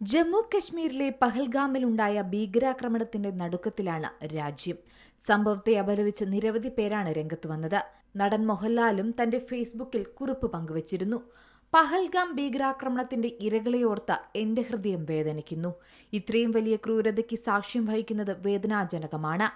ജമ്മു കശ്മീരിലെ പഹൽഗാമിലുണ്ടായ ഭീകരാക്രമണത്തിന്റെ നടുക്കത്തിലാണ് രാജ്യം. സംഭവത്തെ അപലപിച്ച് നിരവധി പേരാണ് രംഗത്ത് വന്നത്. നടൻ മോഹൻലാലും തന്റെ ഫേസ്ബുക്കിൽ കുറിപ്പ് പങ്കുവച്ചിരുന്നു. പഹൽഗാം ഭീകരാക്രമണത്തിന്റെ ഇരകളെ ഓർത്ത എന്റെ ഹൃദയം വേദനിക്കുന്നു. ഇത്രയും വലിയ ക്രൂരതയ്ക്ക് സാക്ഷ്യം വഹിക്കുന്നത് വേദനാജനകമാണ്.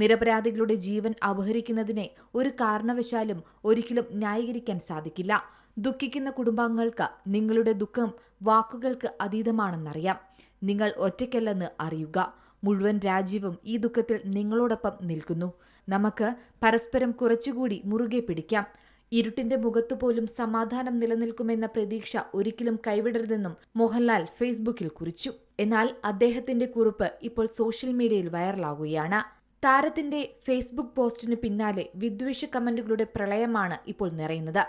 നിരപരാധികളുടെ ജീവൻ അപഹരിക്കുന്നതിനെ ഒരു കാരണവശാലും ഒരിക്കലും ന്യായീകരിക്കാൻ സാധിക്കില്ല. ദുഃഖിക്കുന്ന കുടുംബാംഗങ്ങൾക്ക് നിങ്ങളുടെ ദുഃഖം വാക്കുകൾക്ക് അതീതമാണെന്നറിയാം. നിങ്ങൾ ഒറ്റയ്ക്കല്ലെന്ന് അറിയുക. മുഴുവൻ രാജ്യവും ഈ ദുഃഖത്തിൽ നിങ്ങളോടൊപ്പം നിൽക്കുന്നു. നമുക്ക് പരസ്പരം കുറച്ചുകൂടി മുറുകെ പിടിക്കാം. ഇരുട്ടിന്റെ മുഖത്തുപോലും സമാധാനം നിലനിൽക്കുമെന്ന പ്രതീക്ഷ ഒരിക്കലും കൈവിടരുതെന്നും മോഹൻലാൽ ഫേസ്ബുക്കിൽ കുറിച്ചു. എന്നാൽ അദ്ദേഹത്തിന്റെ കുറിപ്പ് ഇപ്പോൾ സോഷ്യൽ മീഡിയയിൽ വൈറലാകുകയാണ്. താരത്തിന്റെ ഫേസ്ബുക്ക് പോസ്റ്റിന് പിന്നാലെ വിദ്വേഷ കമന്റുകളുടെ പ്രളയമാണ് ഇപ്പോൾ നിറയുന്നത്.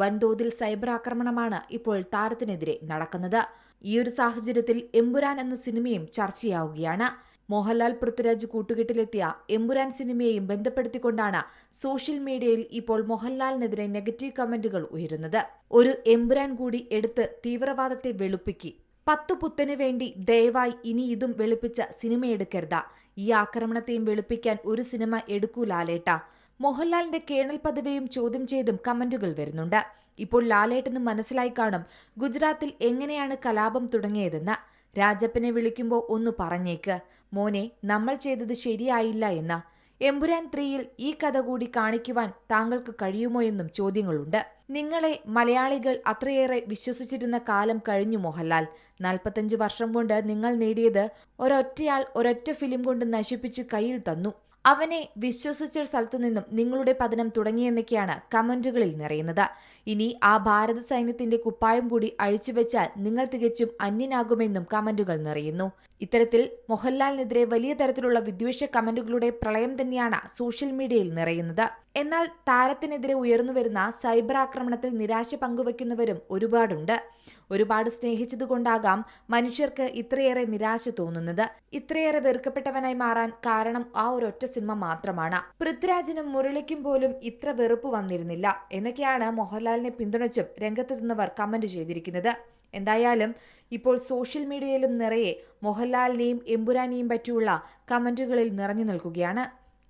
വൻതോതിൽ സൈബർ ആക്രമണമാണ് ഇപ്പോൾ താരത്തിനെതിരെ നടക്കുന്നത്. ഈ ഒരു സാഹചര്യത്തിൽ എമ്പുരാൻ എന്ന സിനിമയും ചർച്ചയാവുകയാണ്. മോഹൻലാൽ പൃഥ്വിരാജ് കൂട്ടുകെട്ടിലെത്തിയ എമ്പുരാൻ സിനിമയെയും ബന്ധപ്പെടുത്തിക്കൊണ്ടാണ് സോഷ്യൽ മീഡിയയിൽ ഇപ്പോൾ മോഹൻലാലിനെതിരെ നെഗറ്റീവ് കമന്റുകൾ ഉയരുന്നത്. ഒരു എമ്പുരാൻ കൂടി എടുത്ത് തീവ്രവാദത്തെ വെളുപ്പിക്കി. പത്തു പുത്തന് വേണ്ടി ദയവായി ഇനി ഇതും വെളുപ്പിച്ച സിനിമയെടുക്കരുത് ഈ ആക്രമണത്തെയും വെളുപ്പിക്കാൻ ഒരു സിനിമ എടുക്കൂ ലാലേട്ട മോഹൻലാലിന്റെ കേണൽ പദവിയും ചോദ്യം ചെയ്തും കമന്റുകൾ വരുന്നുണ്ട്. ഇപ്പോൾ ലാലേട്ടന് മനസ്സിലായി കാണും ഗുജറാത്തിൽ എങ്ങനെയാണ് കലാപം തുടങ്ങിയതെന്ന്. രാജപ്പനെ വിളിക്കുമ്പോൾ ഒന്ന് പറഞ്ഞേക്ക്. മോനെ നമ്മൾ ചെയ്തത് ശരിയായില്ല എന്ന്. എമ്പുരാൻ ത്രീയിൽ ഈ കഥ കൂടി കാണിക്കുവാൻ താങ്കൾക്ക് കഴിയുമോ എന്നും ചോദ്യങ്ങളുണ്ട്. നിങ്ങളെ മലയാളികൾ അത്രയേറെ വിശ്വസിച്ചിരുന്ന കാലം കഴിഞ്ഞു മോഹൻലാൽ. നാൽപ്പത്തഞ്ച് വർഷം കൊണ്ട് നിങ്ങൾ നേടിയത് ഒരൊറ്റയാൾ ഒരൊറ്റ ഫിലിം കൊണ്ട് നശിപ്പിച്ച് കയ്യിൽ തന്നു. അവനെ വിശ്വസിച്ച സ്ഥലത്തു നിന്നും നിങ്ങളുടെ പതനം തുടങ്ങിയെന്നൊക്കെയാണ് കമന്റുകളിൽ നിറയുന്നത്. ഇനി ആ ഭാരത സൈന്യത്തിന്റെ കുപ്പായം കൂടി അഴിച്ചുവെച്ചാൽ നിങ്ങൾ തികച്ചും അന്യനാകുമെന്നും കമന്റുകൾ നിറയുന്നു. ഇത്തരത്തിൽ മോഹൻലാലിനെതിരെ വലിയ തരത്തിലുള്ള വിദ്വേഷ കമന്റുകളുടെ പ്രളയം തന്നെയാണ് സോഷ്യൽ മീഡിയയിൽ നിറയുന്നത്. എന്നാൽ താരത്തിനെതിരെ ഉയർന്നുവരുന്ന സൈബർ ആക്രമണത്തിൽ നിരാശ പങ്കുവയ്ക്കുന്നവരും ഒരുപാടുണ്ട്. ഒരുപാട് സ്നേഹിച്ചതുകൊണ്ടാകാം മനുഷ്യർക്ക് ഇത്രയേറെ നിരാശ തോന്നുന്നത്. ഇത്രയേറെ വെറുക്കപ്പെട്ടവനായി മാറാൻ കാരണം ആ ഒരൊറ്റ സിനിമ മാത്രമാണ്. പൃഥ്വിരാജിനും മുരളിക്കും പോലും ഇത്ര വെറുപ്പ് വന്നിരുന്നില്ല. എന്നൊക്കെയാണ് മോഹൻലാലിനെ പിന്തുണച്ചും രംഗത്തെത്തുന്നവർ കമന്റ് ചെയ്തിരിക്കുന്നത്. എന്തായാലും ഇപ്പോൾ സോഷ്യൽ മീഡിയയിലും നിറയെ മോഹൻലാലിനെയും എമ്പുരാനെയും പറ്റിയുള്ള കമന്റുകളിൽ നിറഞ്ഞു നിൽക്കുകയാണ്.